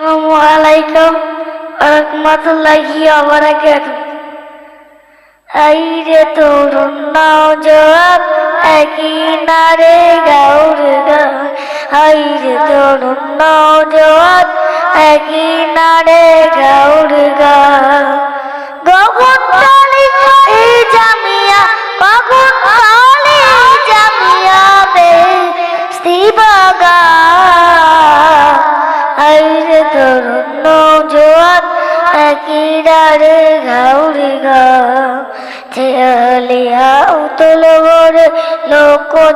আসসালামাইকুম রহমতুল্লাহি এই রে তরুণ নওজোয়ান একই নারে গাউর গান রে তরুণ নওজোয়ান একই নারে গাউর গান জামিয়া গগন জামিয়া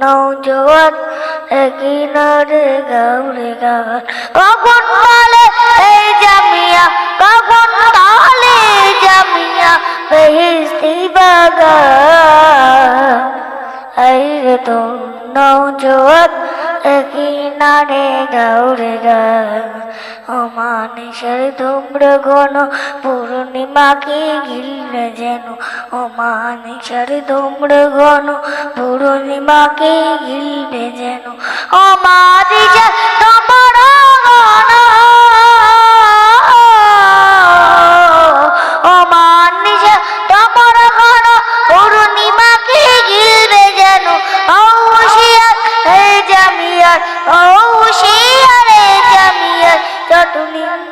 তুম নৌজওয়ান একিনারে গাউরে গান কখন তালে এই জামিয়া, কখন তালে জামিয়া বেহিস্তি বাগান। আইরে তুম নৌজওয়ান একিনারে গাউরে গান অমানিসের ধুম্র ঘন পূর্ণিমাকে ঘিরলে যেন? অমানিসের ধুম্র ঘন পূর্ণিমাকে গিল যেন? অমানিসের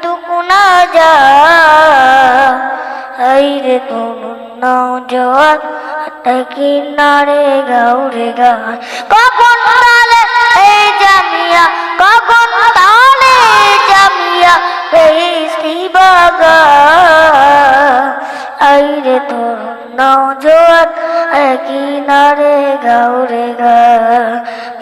নিন্দু কোনা যা এই রে তনুন নজওয়ান কিনারে গাউরে গান কখন তালে এই জামিয়া কখন তালে জামিয়া বেস্তি বাগান এই রে তরুণ নজওয়ান কিনারে গাউরে গান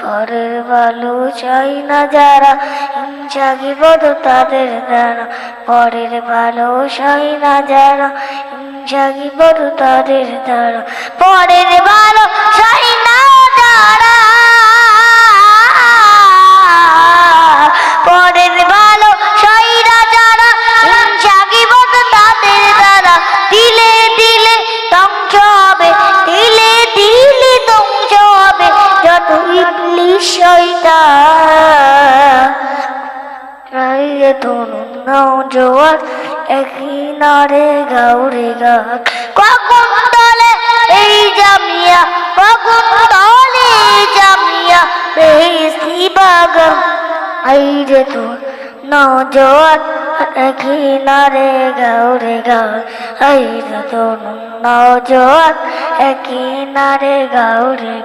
পরের বালু চাই না যারা হিংসা বিপদ তাদের দ্বারা। পরের ভালো চাই না যারা হিংসা বিপদ তাদের দ্বারা। পরের ভালো রাইয়ে তনুন নওজোয়ান একই নারে গাউরে কখন এই জামিয়া কখন জামিয়া এই রে তোর নওজোয়ান একই নারে গাউরে গান এই রে তনুন নওজোয়ান একই নারে গাউরে